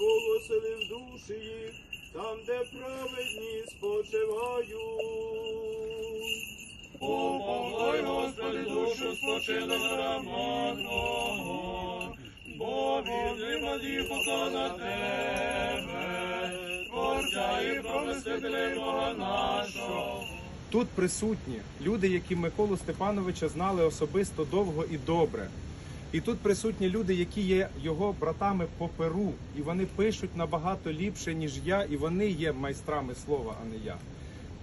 Оселив душі їх, там, де праведні спочивають. Упокой, Господи, душу спочилого Твого, бо вірний воді покона Тебе, Творця і промислителя Бога нашого. Тут присутні люди, які Миколу Степановича знали особисто довго і добре. І тут присутні люди, які є його братами по перу, і вони пишуть набагато ліпше, ніж я, і вони є майстрами слова, а не я.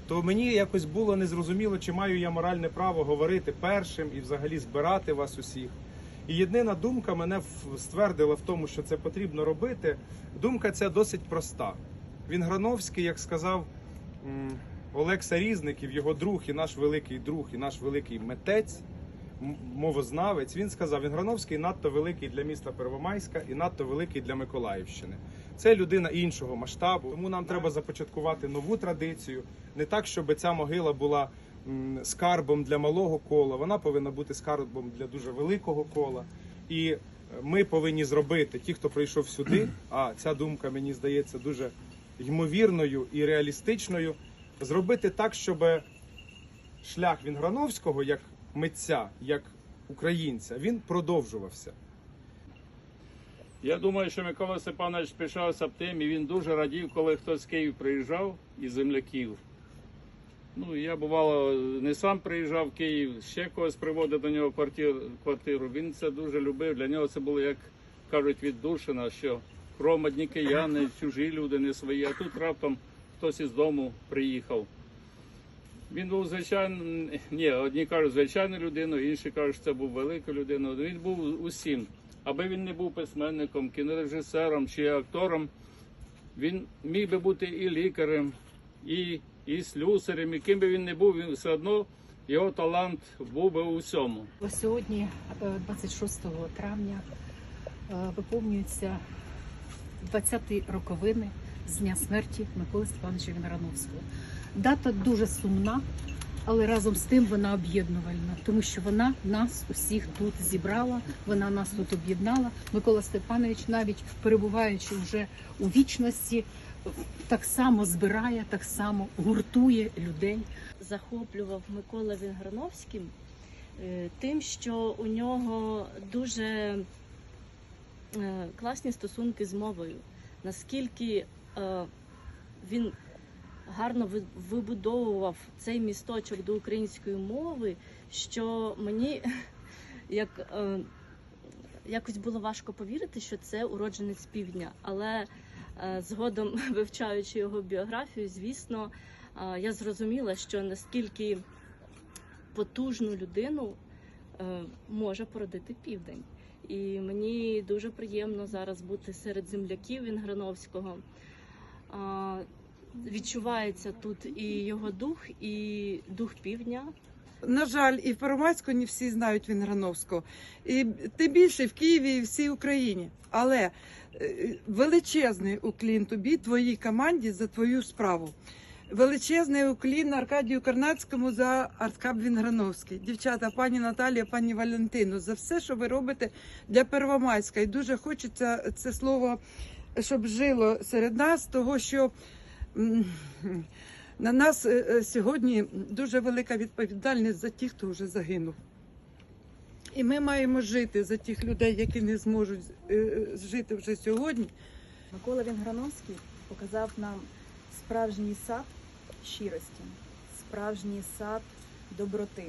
То мені якось було незрозуміло, чи маю я моральне право говорити першим і взагалі збирати вас усіх. І єдина думка мене ствердила в тому, що це потрібно робити. Думка ця досить проста. Він Грановський, як сказав м, Олег Сарізників, його друг і наш великий друг, і наш великий митець, мовознавець. Він сказав: він Грановський надто великий для міста Первомайська і надто великий для Миколаївщини. Це людина іншого масштабу. Тому нам треба започаткувати нову традицію. Не так, щоб ця могила була скарбом для малого кола. Вона повинна бути скарбом для дуже великого кола. І е, ми повинні зробити ті, хто прийшов сюди. А ця думка мені здається дуже ймовірною і реалістичною. Зробити так, щоб шлях Вінграновського як митця, як українця, він продовжувався. Я думаю, що Микола Степанович пишався б тим, і він дуже радів, коли хтось з Києва приїжджав із земляків. Ну, я бувало не сам приїжджав в Київ, ще когось приводив до нього квартиру. Він це дуже любив. Для нього це було, як кажуть, віддушина, що кром одні кияни, чужі люди, не свої, а тут раптом хтось із дому приїхав. Він був звичайно, ні, одні кажуть звичайною людиною, інші кажуть, що це був великою людиною. Він був усім. Аби він не був письменником, кінорежисером чи актором, він міг би бути і лікарем, і, і слюсарем, і ким би він не був, він все одно його талант був би у всьому. Сьогодні, е, 26 травня, е, виповнюються 20-ті роковини з дня смерті Миколи Степановича Вінограновського. Дата дуже сумна, але разом з тим вона об'єднувальна, тому що вона нас усіх тут зібрала, вона нас тут об'єднала. Микола Степанович, навіть перебуваючи вже у вічності, так само збирає, так само гуртує людей. захоплював Микола Вінграновський е, тим, що у нього дуже е, класні стосунки з мовою. Наскільки е, він гарно вибудовував цей місточок до української мови, що мені як, е, якось було важко повірити, що це уродженець півдня. Але е, згодом, вивчаючи його біографію, звісно, е, я зрозуміла, що наскільки потужну людину е, може породити південь. І мені дуже приємно зараз бути серед земляків Вінграновського. Відчувається тут і його дух, і дух півдня, На жаль, і в Первомайську не всі знають Вінграновського. І тим більше в Києві і всій Україні. Але е, величезний уклін тобі, твоїй команді за твою справу. Величезний уклін Аркадію Карнацькому за Арткап Вінграновський. Дівчата, пані Наталія, пані Валентину, за все, що ви робите для Первомайська. І дуже хочеться це слово, щоб жило серед нас, того що. На нас е, е, сьогодні дуже велика відповідальність за тих, хто вже загинув. І ми маємо жити за тих людей, які не зможуть е, жити вже сьогодні. Микола Вінграновський показав нам справжній сад щирості, справжній сад доброти,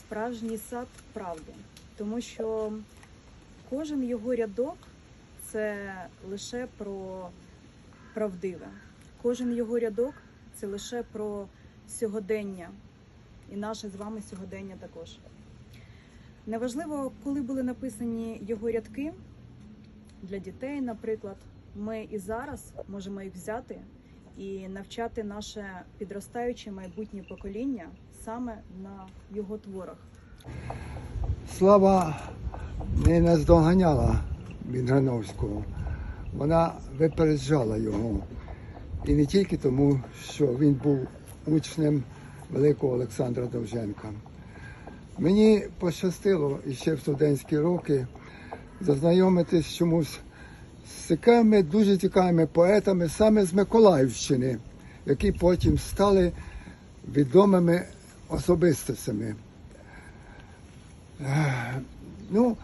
справжній сад правди. Тому що кожен його рядок це лише про правдиве. Кожен його рядок це лише про сьогодення. І наше з вами сьогодення також. Неважливо, коли були написані його рядки для дітей, наприклад, ми і зараз можемо їх взяти і навчати наше підростаюче майбутнє покоління саме на його творах. Слава не наздоганяла Вінграновського, вона випереджала його. І не тільки тому, що він був учнем великого Олександра Довженка. Мені пощастило іще в студентські роки зазнайомитись чомусь з такими дуже цікавими поетами саме з Миколаївщини, які потім стали відомими особистостями. Ну,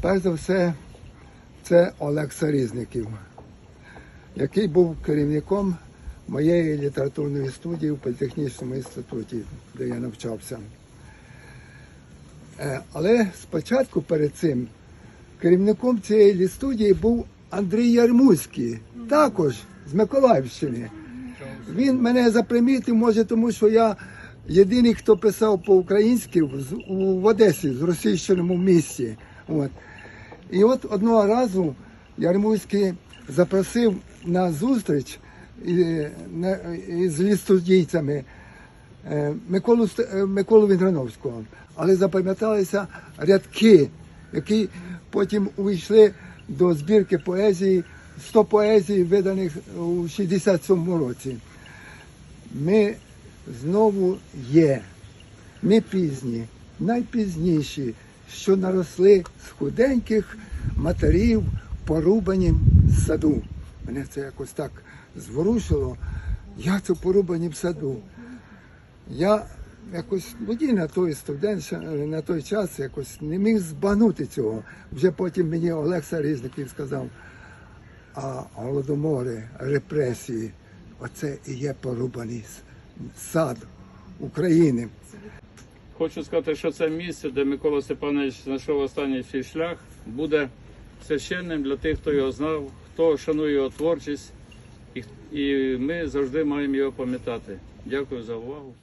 перш за все, це Олекса Різників, який був керівником моєї літературної студії в політехнічному інституті, де я навчався. Е, Але спочатку перед цим керівником цієї студії був Андрій Ярмуський, також з Миколаївщини. Він мене запримітив, може, тому що я єдиний, хто писав по-українськи в, Одесі, з російщиному місті. От. І от одного разу Ярмуський запросив на зустріч із лістодійцями е, Миколу, е, Миколу Вінграновського. Але запам'яталися рядки, які потім увійшли до збірки поезії, 100 поезій, виданих у 67 році. Ми знову є. Ми пізні, найпізніші, що наросли з худеньких матерів, порубані в саду. Мене це якось так зворушило. Я це порубані в саду. Я якось тоді на той студент, е, на той час якось не міг збагнути цього. Вже потім мені Олекса Різників сказав, а голодомори, репресії, оце і є порубаний сад України. Хочу сказати, що це місце, де Микола Степанович знайшов останній свій шлях, буде священним для тих, хто його знав, хто шанує його творчість, і, ми завжди маємо його пам'ятати. Дякую за увагу.